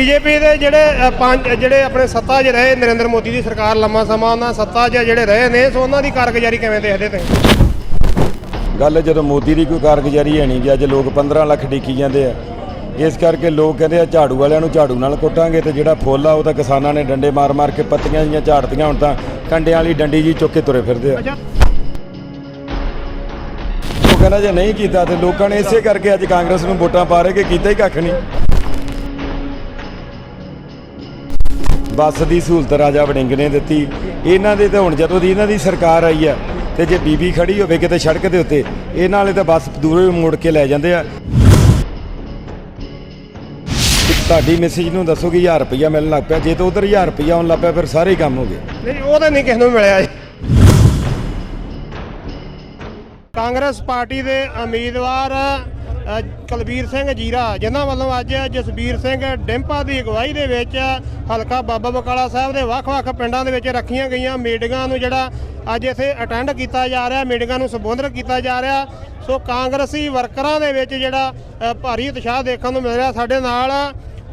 ਦੇ ਜਿਹੜੇ ਅ, ਪੰਜ ਜਿਹੜੇ ਆਪਣੇ ਸੱਤਾ 'ਚ ਰਹੇ ਨਰਿੰਦਰ ਮੋਦੀ ਦੀ ਸਰਕਾਰ ਲੰਮਾ ਸਮਾਂ ਉਹਨਾਂ ਸੱਤਾ 'ਚ ਜਿਹੜੇ ਰਹੇ ਨੇ ਸੋ ਉਹਨਾਂ ਦੀ ਕਾਰਗੁਜ਼ਾਰੀ ਕਿਵੇਂ ਦੇਖਦੇ ਤੁਸੀਂ? ਗੱਲ ਜਦੋਂ ਮੋਦੀ ਦੀ ਕੋਈ ਕਾਰਗੁਜ਼ਾਰੀ ਹੈ ਨਹੀਂ ਜੀ ਅੱਜ ਲੋਕ 15 ਲੱਖ ਡਿੱਕੀ ਜਾਂਦੇ ਆ ਇਸ ਕਰਕੇ ਲੋਕ ਕਹਿੰਦੇ ਆ ਝਾੜੂ ਵਾਲਿਆਂ ਨੂੰ ਝਾੜੂ ਨਾਲ ਕੁੱਟਾਂਗੇ ਤੇ ਜਿਹੜਾ ਫੁੱਲ ਆ ਉਹ ਤਾਂ ਕਿਸਾਨਾਂ ਨੇ ਡੰਡੇ ਮਾਰ ਮਾਰ ਕੇ ਪੱਤੀਆਂ ਜੀਆਂ ਝਾੜਤੀਆਂ ਹੁਣ ਤਾਂ ਕੰਡਿਆਂ ਵਾਲੀ ਡੰਡੀ ਜੀ ਚੁੱਕ ਕੇ ਤੁਰੇ ਫਿਰਦੇ ਆ। ਉਹ ਕਹਿੰਦਾ ਜੇ ਨਹੀਂ ਕੀਤਾ ਤੇ ਲੋਕਾਂ ਨੇ ਇਸੇ ਕਰਕੇ ਅੱਜ ਕਾਂਗਰਸ ਨੂੰ ਵੋਟਾਂ ਪਾ ਰਹੇ ਕਿ ਕੀਤਾ ਹੀ ਕੱਖ ਨਹੀਂ। ਬੱਸ ਦੀ ਸਹੂਲਤ ਰਾਜਾ ਵੜਿੰਗ ਨੇ ਦਿੱਤੀ। ਇਹਨਾਂ ਦੇ ਤਾਂ ਹੁਣ ਜਦੋਂ ਦੀ ਇਹਨਾਂ ਦੀ ਸਰਕਾਰ ਆਈ ਆ ਤੇ ਜੇ ਬੀਬੀ ਖੜੀ ਹੋਵੇ ਕਿਤੇ ਸੜਕ ਦੇ ਉੱਤੇ, ਇਹਨਾਂ ਵਾਲੇ ਤਾਂ ਬੱਸ ਦੂਰੋਂ ਮੋੜ ਕੇ ਲੈ ਜਾਂਦੇ ਆ। ਤੁਹਾਡੀ ਮੈਸੇਜ ਨੂੰ ਦੱਸੋ ਕਿ 1000 ਰੁਪਇਆ ਮਿਲਣ ਲੱਗ ਪਿਆ। ਜੇ ਤਾਂ ਉਧਰ 1000 ਰੁਪਇਆ ਆਉਣ ਲੱਗ ਪਿਆ, ਫਿਰ ਸਾਰੇ ਹੀ ਕੰਮ ਹੋ ਗਏ। ਨਹੀਂ, ਉਹ ਤਾਂ ਨਹੀਂ ਕਿਸੇ ਨੂੰ ਮਿਲਿਆ ਕਾਂਗਰਸ ਪਾਰਟੀ ਦੇ ਉਮੀਦਵਾਰ ਕੁਲਬੀਰ ਸਿੰਘ ਜੀਰਾ, ਜਿਨ੍ਹਾਂ ਵੱਲੋਂ ਅੱਜ ਜਸਬੀਰ ਸਿੰਘ ਡਿੰਪਾ ਦੀ ਅਗਵਾਈ ਦੇ ਵਿੱਚ ਹਲਕਾ ਬਾਬਾ ਬਕਾਲਾ ਸਾਹਿਬ ਦੇ ਵੱਖ-ਵੱਖ ਪਿੰਡਾਂ ਦੇ ਵਿੱਚ ਰੱਖੀਆਂ ਗਈਆਂ ਮੀਟਿੰਗਾਂ ਨੂੰ ਜਿਹੜਾ ਅੱਜ ਇੱਥੇ ਅਟੈਂਡ ਕੀਤਾ ਜਾ ਰਿਹਾ, ਮੀਟਿੰਗਾਂ ਨੂੰ ਸੰਬੋਧਨ ਕੀਤਾ ਜਾ ਰਿਹਾ। ਸੋ ਕਾਂਗਰਸੀ ਵਰਕਰਾਂ ਦੇ ਵਿੱਚ ਜਿਹੜਾ ਭਾਰੀ ਉਤਸ਼ਾਹ ਦੇਖਣ ਨੂੰ ਮਿਲ ਰਿਹਾ। ਸਾਡੇ ਨਾਲ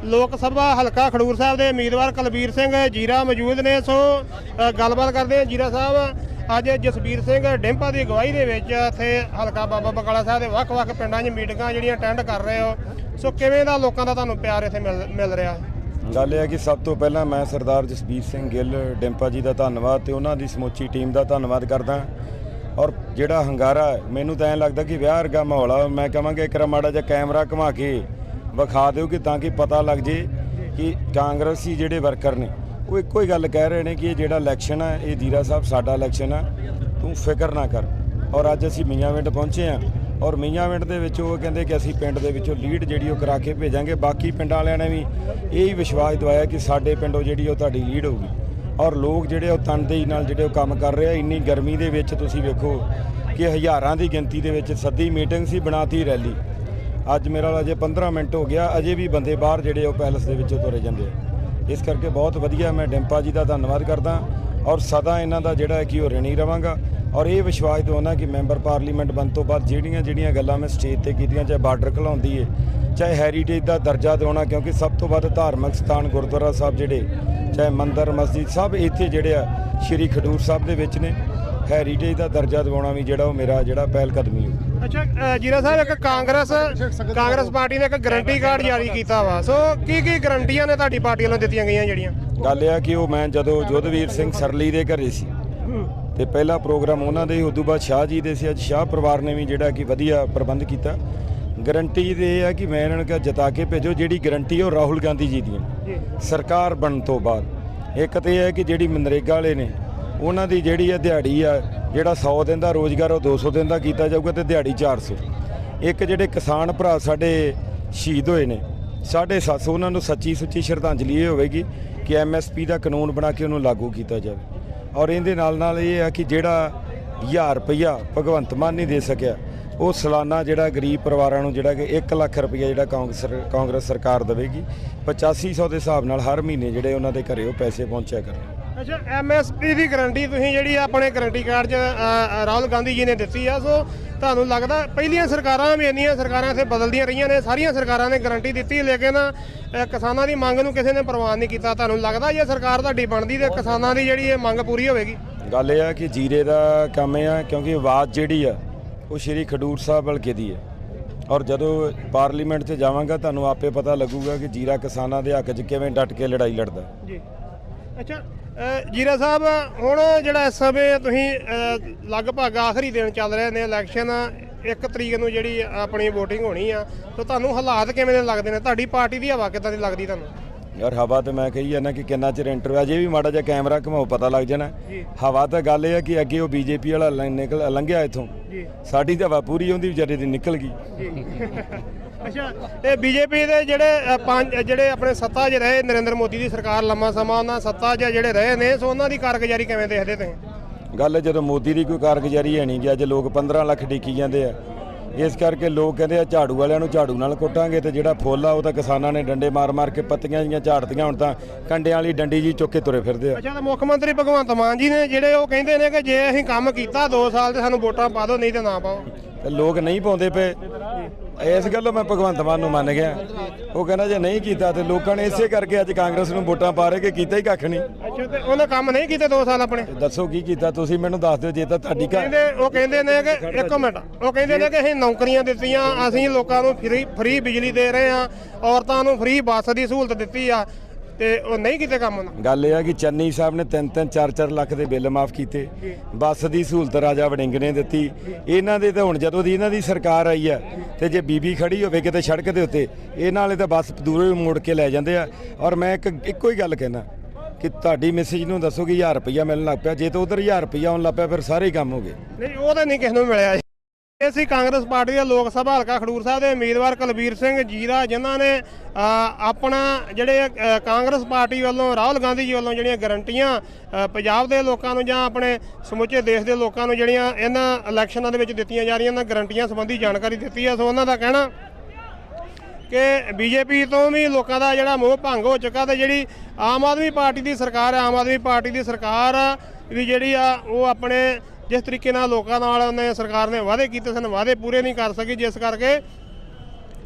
ਲੋਕ ਸਭਾ ਹਲਕਾ ਖਡੂਰ ਸਾਹਿਬ ਦੇ ਉਮੀਦਵਾਰ ਕੁਲਬੀਰ ਸਿੰਘ ਜੀਰਾ ਮੌਜੂਦ ਨੇ। ਸੋ ਗੱਲਬਾਤ ਕਰਦੇ ਹਾਂ ਜੀਰਾ ਸਾਹਿਬ। ਅੱਜ ਜਸਬੀਰ ਸਿੰਘ ਡਿੰਪਾ ਦੀ ਅਗਵਾਈ ਦੇ ਵਿੱਚ ਇੱਥੇ ਹਲਕਾ ਬਾਬਾ ਬਕਾਲਾ ਸਾਹਿਬ ਦੇ ਵੱਖ-ਵੱਖ ਪਿੰਡਾਂ 'ਚ ਮੀਟਿੰਗਾਂ ਜਿਹੜੀਆਂ ਅਟੈਂਡ ਕਰ ਰਹੇ ਹੋ। ਸੋ ਕਿਵੇਂ ਦਾ ਲੋਕਾਂ ਦਾ ਤੁਹਾਨੂੰ ਪਿਆਰ ਇੱਥੇ ਮਿਲ ਮਿਲ ਰਿਹਾ? ਗੱਲ ਇਹ ਹੈ ਕਿ ਸਭ ਤੋਂ ਪਹਿਲਾਂ ਮੈਂ ਸਰਦਾਰ ਜਸਬੀਰ ਸਿੰਘ ਗਿੱਲ, ਡਿੰਪਾ ਜੀ ਦਾ ਧੰਨਵਾਦ ਤੇ ਉਹਨਾਂ ਦੀ ਸਮੁੱਚੀ ਟੀਮ ਦਾ ਧੰਨਵਾਦ ਕਰਦਾ ਔਰ ਜਿਹੜਾ ਹੰਗਾਰਾ ਮੈਨੂੰ ਤਾਂ ਐਂ ਲੱਗਦਾ ਕਿ ਵਿਆਹ ਵਰਗਾ ਮਾਹੌਲ ਆ। ਮੈਂ ਕਹਾਂਗਾ ਇੱਕ ਰਾ ਮਾੜਾ ਜਿਹਾ ਕੈਮਰਾ ਘੁਮਾ ਕੇ ਵਿਖਾ ਦਿਓ ਕਿ ਤਾਂ ਕਿ ਪਤਾ ਲੱਗ ਜੇ ਕਿ ਕਾਂਗਰਸੀ ਜਿਹੜੇ ਵਰਕਰ ਨੇ ਉਹ ਇੱਕੋ ਹੀ ਗੱਲ ਕਹਿ ਰਹੇ ਨੇ ਕਿ ਇਹ ਜਿਹੜਾ ਇਲੈਕਸ਼ਨ ਆ, ਇਹ ਦੀਰਾ ਸਾਹਿਬ ਸਾਡਾ ਇਲੈਕਸ਼ਨ ਆ, ਤੂੰ ਫਿਕਰ ਨਾ ਕਰ। ਔਰ ਅੱਜ ਅਸੀਂ ਮੀਆਂਵਿੰਡ ਪਹੁੰਚੇ ਹਾਂ ਔਰ ਮੀਆਂਵਿੰਡ ਦੇ ਵਿੱਚ ਉਹ ਕਹਿੰਦੇ ਕਿ ਅਸੀਂ ਪਿੰਡ ਦੇ ਵਿੱਚੋਂ ਲੀਡ ਜਿਹੜੀ ਉਹ ਕਰਾ ਕੇ ਭੇਜਾਂਗੇ, ਬਾਕੀ ਪਿੰਡਾਂ ਵਾਲਿਆਂ ਨੇ ਵੀ ਇਹ ਹੀ ਵਿਸ਼ਵਾਸ ਦਵਾਇਆ ਕਿ ਸਾਡੇ ਪਿੰਡੋਂ ਜਿਹੜੀ ਉਹ ਤੁਹਾਡੀ ਲੀਡ ਹੋਊਗੀ। ਔਰ ਲੋਕ ਜਿਹੜੇ ਉਹ ਤਨਦੇਹੀ ਨਾਲ ਜਿਹੜੇ ਉਹ ਕੰਮ ਕਰ ਰਹੇ ਆ, ਇੰਨੀ ਗਰਮੀ ਦੇ ਵਿੱਚ ਤੁਸੀਂ ਵੇਖੋ ਕਿ ਹਜ਼ਾਰਾਂ ਦੀ ਗਿਣਤੀ ਦੇ ਵਿੱਚ ਸੱਦੀ ਮੀਟਿੰਗ ਸੀ, ਬਣਾਤੀ ਰੈਲੀ ਅੱਜ ਮੇਰਾ ਵਾਲਾ ਅਜੇ 15 ਮਿੰਟ ਹੋ ਗਿਆ, ਅਜੇ ਵੀ ਬੰਦੇ ਬਾਹਰ ਜਿਹੜੇ ਉਹ ਪੈਲਸ ਦੇ ਵਿੱਚੋਂ ਤੁਰੇ ਜਾਂਦੇ ਆ। ਇਸ ਕਰਕੇ ਬਹੁਤ ਵਧੀਆ ਮੈਂ ਡਿੰਪਾ ਜੀ ਦਾ ਧੰਨਵਾਦ ਕਰਦਾ ਔਰ ਸਦਾ ਇਹਨਾਂ ਦਾ ਜਿਹੜਾ ਕਿ ਉਹ ਰਣੀ ਰਵਾਂਗਾ ਔਰ ਇਹ ਵਿਸ਼ਵਾਸ ਦਿਵਾਉਣਾ ਕਿ ਮੈਂਬਰ ਪਾਰਲੀਮੈਂਟ ਬਣ ਤੋਂ ਬਾਅਦ ਜਿਹੜੀਆਂ ਜਿਹੜੀਆਂ ਗੱਲਾਂ ਮੈਂ ਸਟੇਜ ਤੇ ਕੀਤੀਆਂ, ਚਾਹੇ ਬਾਰਡਰ ਘਲਾਉਂਦੀ ਏ, ਚਾਹੇ ਹੈਰੀਟੇਜ ਦਾ ਦਰਜਾ ਦਿਵਾਉਣਾ, ਕਿਉਂਕਿ ਸਭ ਤੋਂ ਵੱਧ ਧਾਰਮਿਕ ਸਥਾਨ ਗੁਰਦੁਆਰਾ ਸਾਹਿਬ ਜਿਹੜੇ, ਚਾਹੇ ਮੰਦਰ, ਮਸਜਿਦ ਸਭ ਇੱਥੇ ਜਿਹੜੇ ਆ, ਸ਼੍ਰੀ ਖਡੂਰ ਸਾਹਿਬ ਦੇ ਵਿੱਚ ਨੇ। ਹੈਰੀਟੇਜ ਦਾ ਦਰਜਾ ਦਿਵਾਉਣਾ ਵੀ ਜਿਹੜਾ ਉਹ ਮੇਰਾ ਜਿਹੜਾ ਪਹਿਲ ਕਦਮੀ ਹੋਊ। ਅੱਛਾ ਜੀਰਾ ਸਾਹਿਬ ਇੱਕ ਕਾਂਗਰਸ ਕਾਂਗਰਸ ਪਾਰਟੀ ਨੇ ਇੱਕ ਗਰੰਟੀ ਕਾਰਡ ਜਾਰੀ ਕੀਤਾ ਵਾ। ਸੋ ਕੀ ਕੀ ਗਰੰਟੀਆਂ ਨੇ ਤੁਹਾਡੀ ਪਾਰਟੀ ਵੱਲੋਂ ਦਿੱਤੀਆਂ ਗਈਆਂ ਜਿਹੜੀਆਂ? ਗੱਲ ਇਹ ਆ ਕਿ ਉਹ ਮੈਂ ਜਦੋਂ ਜੋਧਵੀਰ ਸਿੰਘ ਸਰਲੀ ਦੇ ਘਰੇ ਸੀ ਤੇ ਪਹਿਲਾ ਪ੍ਰੋਗਰਾਮ ਉਹਨਾਂ ਦੇ ਉਦੋਂ ਬਾਅਦ ਸ਼ਾਹ ਜੀ ਦੇ ਸੀ ਅੱਜ ਸ਼ਾਹ ਪਰਿਵਾਰ ਨੇ ਵੀ ਜਿਹੜਾ ਕਿ ਵਧੀਆ ਪ੍ਰਬੰਧ ਕੀਤਾ। ਗਰੰਟੀ ਦੇ ਇਹ ਆ ਕਿ ਮੈਂ ਇਹਨਾਂ ਨੂੰ ਕਿਹਾ ਜਿਤਾ ਕੇ ਭੇਜੋ ਜਿਹੜੀ ਗਰੰਟੀ ਉਹ ਰਾਹੁਲ ਗਾਂਧੀ ਜੀ ਦੀ ਹੈ। ਸਰਕਾਰ ਬਣਨ ਤੋਂ ਬਾਅਦ। ਇੱਕ ਤੇ ਇਹ ਹੈ ਕਿ ਜਿਹੜੀ ਮਨਰੇਗਾ ਵਾਲੇ ਨੇ ਉਹਨਾਂ ਦੀ ਜਿਹੜੀ ਆ ਦਿਹਾੜੀ ਆ ਜਿਹੜਾ 100 ਦਿਨ ਦਾ ਰੋਜ਼ਗਾਰ ਉਹ 200 ਦਿਨ ਦਾ ਕੀਤਾ ਜਾਊਗਾ ਤੇ ਦਿਹਾੜੀ 400 ਇੱਕ ਜਿਹੜੇ ਕਿਸਾਨ ਭਰਾ ਸਾਡੇ ਸ਼ਹੀਦ ਹੋਏ ਨੇ 750 ਉਹਨਾਂ ਨੂੰ ਸੱਚੀ ਸੁੱਚੀ ਸ਼ਰਧਾਂਜਲੀ ਇਹ ਹੋਵੇਗੀ ਕਿ ਐਮਐਸਪੀ ਦਾ ਕਾਨੂੰਨ ਬਣਾ ਕੇ ਉਹਨੂੰ ਲਾਗੂ ਕੀਤਾ ਜਾਵੇ। ਔਰ ਇਹਦੇ ਨਾਲ ਨਾਲ ਇਹ ਆ ਕਿ ਜਿਹੜਾ 1000 ਰੁਪਇਆ ਭਗਵੰਤ ਮਾਨ ਨਹੀਂ ਦੇ ਸਕਿਆ, ਉਹ ਸਾਲਾਨਾ ਜਿਹੜਾ ਗਰੀਬ ਪਰਿਵਾਰਾਂ ਨੂੰ ਜਿਹੜਾ ਕਿ 1 ਲੱਖ ਰੁਪਇਆ ਜਿਹੜਾ ਕਾਂਗਰਸ ਕਾਂਗਰਸ ਸਰਕਾਰ ਦੇਵੇਗੀ 8500 ਦੇ ਹਿਸਾਬ ਨਾਲ ਹਰ ਮਹੀਨੇ ਜਿਹੜੇ ਉਹਨਾਂ ਦੇ ਘਰੇ ਉਹ ਪੈਸੇ ਪਹੁੰਚਿਆ ਕਰਨ ਅੱਛਾ ਐਮਐਸਪੀ ਦੀ ਗਾਰੰਟੀ ਤੁਸੀਂ ਜਿਹੜੀ ਆਪਣੇ ਗਾਰੰਟੀ ਕਾਰਡ 'ਚ ਅ, ਅ, ਰਾਹੁਲ ਗਾਂਧੀ ਜੀ ਨੇ ਦਿੱਤੀ ਆ ਸੋ ਤੁਹਾਨੂੰ ਲੱਗਦਾ ਪਹਿਲੀਆਂ ਸਰਕਾਰਾਂ ਵੀ ਇੰਨੀਆਂ ਸਰਕਾਰਾਂ ਇੱਥੇ ਬਦਲਦੀਆਂ ਰਹੀਆਂ ਨੇ ਸਾਰੀਆਂ ਸਰਕਾਰਾਂ ਨੇ ਗਾਰੰਟੀ ਦਿੱਤੀ ਲੇਕਿਨ ਅ, ਕਿਸਾਨਾਂ ਦੀ ਮੰਗ ਨੂੰ ਕਿਸੇ ਨੇ ਪ੍ਰਵਾਨ ਨਹੀਂ ਕੀਤਾ। ਤੁਹਾਨੂੰ ਲੱਗਦਾ ਜੇ ਸਰਕਾਰ ਤੁਹਾਡੀ ਬਣਦੀ ਤੇ ਕਿਸਾਨਾਂ ਦੀ ਜਿਹੜੀ ਇਹ ਮੰਗ ਪੂਰੀ ਹੋਵੇਗੀ? ਗੱਲ ਇਹ ਆ ਕਿ ਜੀਰੇ ਦਾ ਕੰਮ ਇਹ ਆ ਕਿਉਂਕਿ ਆਵਾਜ਼ ਜਿਹੜੀ ਆ ਉਹ ਸ਼੍ਰੀ ਖਡੂਰ ਸਾਹਿਬ ਹਲਕੇ ਦੀ ਹੈ। ਔਰ ਜਦੋਂ ਪਾਰਲੀਮੈਂਟ 'ਚ ਜਾਵਾਂਗਾ ਤੁਹਾਨੂੰ ਆਪੇ ਪਤਾ ਲੱਗੂਗਾ ਕਿ ਜੀਰਾ ਕਿਸਾਨਾਂ ਦੇ ਹੱਕ 'ਚ ਕਿਵੇਂ ਡਟ ਕੇ ਲੜਾਈ ਲੜਦਾ। ਜੀ। ਅੱਛਾ ਜੀਰਾ ਸਾਹਿਬ ਹੁਣ ਜਿਹੜਾ ਇਸ ਸਮੇਂ ਤੁਸੀਂ ਲਗਭਗ ਆਖਰੀ ਦਿਨ ਚੱਲ ਰਹੇ ਨੇ ਇਲੈਕਸ਼ਨ ਇੱਕ ਤਰੀਕ ਨੂੰ ਜਿਹੜੀ ਆਪਣੀ VOTING ਹੋਣੀ ਆ ਤਾਂ ਤੁਹਾਨੂੰ ਹਾਲਾਤ ਕਿਵੇਂ ਦੇ ਲੱਗਦੇ ਨੇ? ਤੁਹਾਡੀ ਪਾਰਟੀ ਦੀ ਹਵਾ ਕਿੱਦਾਂ ਦੀ ਲੱਗਦੀ ਤੁਹਾਨੂੰ? ਯਾਰ ਹਵਾ ਤੇ ਮੈਂ ਕਹੀ ਜਾਂਦਾ ਕਿ ਕਿੰਨਾ ਚਿਰ ਇੰਟਰਵਿਊ ਅਜੇ ਵੀ ਮਾੜਾ ਜਿਹਾ ਕੈਮਰਾ ਘਮਾਓ ਪਤਾ ਲੱਗ ਜਾਣਾ। ਜੀ। ਹਵਾ ਤਾਂ ਗੱਲ ਇਹ ਆ ਕਿ ਅੱਗੇ ਉਹ ਬੀਜੇਪੀ ਵਾਲਾ ਨਿਕਲ ਲੰਘਿਆ ਇੱਥੋਂ। ਜੀ। ਸਾਡੀ ਤਾਂ ਹਵਾ ਪੂਰੀ ਹੁੰਦੀ ਵਿਚਾਰੇ ਦੀ ਨਿਕਲ ਗਈ। ਜੀ। ਅੱਛਾ ਇਹ ਬੀਜੇਪੀ ਦੇ ਜਿਹੜੇ ਪੰਜ ਜਿਹੜੇ ਆਪਣੇ ਸੱਤਾ 'ਚ ਰਹੇ ਨਰਿੰਦਰ ਮੋਦੀ ਦੀ ਸਰਕਾਰ ਲੰਮਾ ਸਮਾਂ ਉਹਨਾਂ ਸੱਤਾ 'ਚ ਜਿਹੜੇ ਰਹੇ ਨੇ ਸੋ ਉਹਨਾਂ ਦੀ ਕਾਰਗੁਜ਼ਾਰੀ ਕਿਵੇਂ ਦੇਖਦੇ ਤੁਸੀਂ? ਗੱਲ ਜਦੋਂ ਮੋਦੀ ਦੀ ਕੋਈ ਕਾਰਗੁਜ਼ਾਰੀ ਹੈ ਨਹੀਂ ਕਿ ਅੱਜ ਲੋਕ 15 ਲੱਖ ਡਿੱਕੀ ਜਾਂਦੇ ਆ ਇਸ ਕਰਕੇ ਲੋਕ ਕਹਿੰਦੇ ਆ ਝਾੜੂ ਵਾਲਿਆਂ ਨੂੰ ਝਾੜੂ ਨਾਲ ਕੁੱਟਾਂਗੇ ਤੇ ਜਿਹੜਾ ਫੁੱਲ ਆ ਉਹ ਤਾਂ ਕਿਸਾਨਾਂ ਨੇ ਡੰਡੇ ਮਾਰ ਮਾਰ ਕੇ ਪੱਤੀਆਂ ਜੀਆਂ ਝਾੜਤੀਆਂ ਹੁਣ ਤਾਂ ਕੰਡਿਆਂ ਵਾਲੀ ਡੰਡੀ ਜੀ ਚੁੱਕ ਕੇ ਤੁਰੇ ਫਿਰਦੇ ਆ। ਅੱਛਾ ਤਾਂ ਮੁੱਖ ਮੰਤਰੀ ਭਗਵੰਤ ਮਾਨ ਜੀ ਨੇ ਜਿਹੜੇ ਉਹ ਕਹਿੰਦੇ ਨੇ ਕਿ ਜੇ ਅਸੀਂ ਕੰਮ ਕੀਤਾ 2 ਸਾਲ ਤੇ ਸਾਨੂੰ ਵੋਟਾਂ ਪਾ ਦਿਓ ਨਹੀਂ ਤੇ ਨਾ ਪਾਓ। ਤੇ ਲੋਕ ਨਹੀਂ ਪਾਉਂਦੇ ਪਏ। ਇਸ ਗੱਲੋਂ ਮੈਂ ਭਗਵੰਤ ਮਾਨ ਨੂੰ ਮੰਨ ਗਿਆ। ਉਹ ਕਹਿੰਦਾ ਜੇ ਨਹੀਂ ਕੀਤਾ ਤੇ ਲੋਕਾਂ ਨੇ ਇਸੇ ਕਰਕੇ ਅੱਜ ਕਾਂਗਰਸ ਨੂੰ ਵੋਟਾਂ ਪਾ ਰਹੇ ਕਿ ਕੀਤਾ ਹੀ ਕੱਖ ਨਹੀਂ। ਅੱਛਾ ਤੇ ਉਹਨੇ ਕੰਮ ਨਹੀਂ ਕੀਤੇ 2 ਸਾਲ ਆਪਣੇ? ਦੱਸੋ ਕੀ ਕੀਤਾ ਤੁਸੀਂ ਮੈਨੂੰ ਦੱਸ ਦਿਓ ਜੇ ਤਾਂ ਤੁਹਾਡੀ ਘਰ ਕਹਿੰਦੇ ਉਹ ਕਹਿੰਦੇ ਨੇ ਕਿ ਇੱਕ ਮਿੰਟ ਉਹ ਕਹਿੰਦੇ ਨੇ ਕਿ ਅਸੀਂ ਨੌਕਰੀਆਂ ਦਿੱਤੀਆਂ ਅਸੀਂ ਲੋਕਾਂ ਨੂੰ ਫ੍ਰੀ ਫ੍ਰੀ ਬਿਜਲੀ ਦੇ ਰਹੇ ਆ ਔਰਤਾਂ ਨੂੰ ਫ੍ਰੀ ਬੱਸ ਦੀ ਸਹੂਲਤ ਦਿੱਤੀ ਆ। ਤੇ ਉਹ ਨਹੀਂ ਕੀਤੇ ਕੰਮ ਉਹਨਾਂ? ਗੱਲ ਇਹ ਆ ਕਿ ਚੰਨੀ ਸਾਹਿਬ ਨੇ 3-3 4-4 ਲੱਖ ਦੇ ਬਿੱਲ ਮਾਫ ਕੀਤੇ। ਬੱਸ ਦੀ ਸਹੂਲਤ ਰਾਜਾ ਵੜਿੰਗ ਨੇ ਦਿੱਤੀ। ਇਹਨਾਂ ਦੇ ਤਾਂ ਹੁਣ ਜਦੋਂ ਦੀ ਇਹਨਾਂ ਦੀ ਸਰਕਾਰ ਆਈ ਆ ਤੇ ਜੇ ਬੀਬੀ ਖੜੀ ਹੋਵੇ ਕਿਤੇ ਸੜਕ ਦੇ ਉੱਤੇ ਇਹਨਾਂ ਵਾਲੇ ਤਾਂ ਬੱਸ ਦੂਰੋਂ ਮੋੜ ਕੇ ਲੈ ਜਾਂਦੇ ਆ। ਔਰ ਮੈਂ ਇੱਕ ਇੱਕੋ ਹੀ ਗੱਲ ਕਹਿਣਾ ਕਿ ਤੁਹਾਡੀ ਮੈਸੇਜ ਨੂੰ ਦੱਸੋ ਕਿ 1000 ਰੁਪਇਆ ਮਿਲਣ ਲੱਗ ਪਿਆ। ਜੇ ਤਾਂ ਉਧਰ 1000 ਰੁਪਇਆ ਆਉਣ ਲੱਗ ਪਿਆ ਫਿਰ ਸਾਰੇ ਕੰਮ ਹੋ ਗਏ। ਨਹੀਂ ਉਹ ਤਾਂ ਨਹੀਂ ਕਿਸੇ ਨੂੰ ਮਿਲਿਆ। ਜੀ। ਸੀ ਕਾਂਗਰਸ ਪਾਰਟੀ ਦੇ ਲੋਕ ਸਭਾ ਹਲਕਾ ਖਡੂਰ ਸਾਹਿਬ ਦੇ ਉਮੀਦਵਾਰ ਕੁਲਬੀਰ ਸਿੰਘ ਜੀਰਾ, ਜਿਨ੍ਹਾਂ ਨੇ ਆਪਣਾ ਜਿਹੜੇ ਕਾਂਗਰਸ ਪਾਰਟੀ ਵੱਲੋਂ, ਰਾਹੁਲ ਗਾਂਧੀ ਜੀ ਵੱਲੋਂ ਜਿਹੜੀਆਂ ਗਰੰਟੀਆਂ ਪੰਜਾਬ ਦੇ ਲੋਕਾਂ ਨੂੰ ਜਾਂ ਆਪਣੇ ਸਮੁੱਚੇ ਦੇਸ਼ ਦੇ ਲੋਕਾਂ ਨੂੰ ਜਿਹੜੀਆਂ ਇਹਨਾਂ ਇਲੈਕਸ਼ਨਾਂ ਦੇ ਵਿੱਚ ਦਿੱਤੀਆਂ ਜਾ ਰਹੀਆਂ ਇਹਨਾਂ ਗਰੰਟੀਆਂ ਸੰਬੰਧੀ ਜਾਣਕਾਰੀ ਦਿੱਤੀ ਹੈ ਸੋ ਉਹਨਾਂ ਦਾ ਕਹਿਣਾ ਕਿ ਬੀਜੇਪੀ ਤੋਂ ਵੀ ਲੋਕਾਂ ਦਾ ਜਿਹੜਾ ਮੋਹ ਭੰਗ ਹੋ ਚੁੱਕਾ ਤੇ ਜਿਹੜੀ ਆਮ ਆਦਮੀ ਪਾਰਟੀ ਦੀ ਸਰਕਾਰ ਹੈ, ਆਮ ਆਦਮੀ ਪਾਰਟੀ ਦੀ ਸਰਕਾਰ ਵੀ ਜਿਹੜੀ ਆ, ਉਹ ਆਪਣੇ ਜਿਸ ਤਰੀਕੇ ਨਾਲ ਲੋਕਾਂ ਨਾਲ ਉਹਨੇ ਸਰਕਾਰ ਨੇ ਵਾਅਦੇ ਕੀਤੇ ਸਨ, ਵਾਅਦੇ ਪੂਰੇ ਨਹੀਂ ਕਰ ਸਕੀ, ਜਿਸ ਕਰਕੇ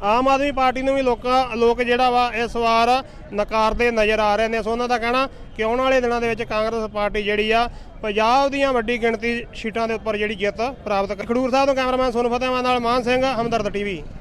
ਆਮ ਆਦਮੀ ਪਾਰਟੀ ਨੂੰ ਵੀ ਲੋਕਾਂ, ਲੋਕ ਜਿਹੜਾ ਵਾ ਇਸ ਵਾਰ ਨਕਾਰਦੇ ਨਜ਼ਰ ਆ ਰਹੇ ਨੇ। ਸੋ ਉਹਨਾਂ ਦਾ ਕਹਿਣਾ ਕਿ ਆਉਣ ਵਾਲੇ ਦਿਨਾਂ ਦੇ ਵਿੱਚ ਕਾਂਗਰਸ ਪਾਰਟੀ ਜਿਹੜੀ ਆ, ਪੰਜਾਬ ਦੀਆਂ ਵੱਡੀ ਗਿਣਤੀ ਸੀਟਾਂ ਦੇ ਉੱਪਰ ਜਿਹੜੀ ਜਿੱਤ ਪ੍ਰਾਪਤ ਕਰ ਖਡੂਰ ਸਾਹਿਬ ਤੋਂ ਕੈਮਰਾਮੈਨ ਸੋਨ ਫਤਿਹਮਾਨ ਨਾਲ ਮਾਨ ਸਿੰਘ, ਹਮਦਰਦ ਟੀਵੀ।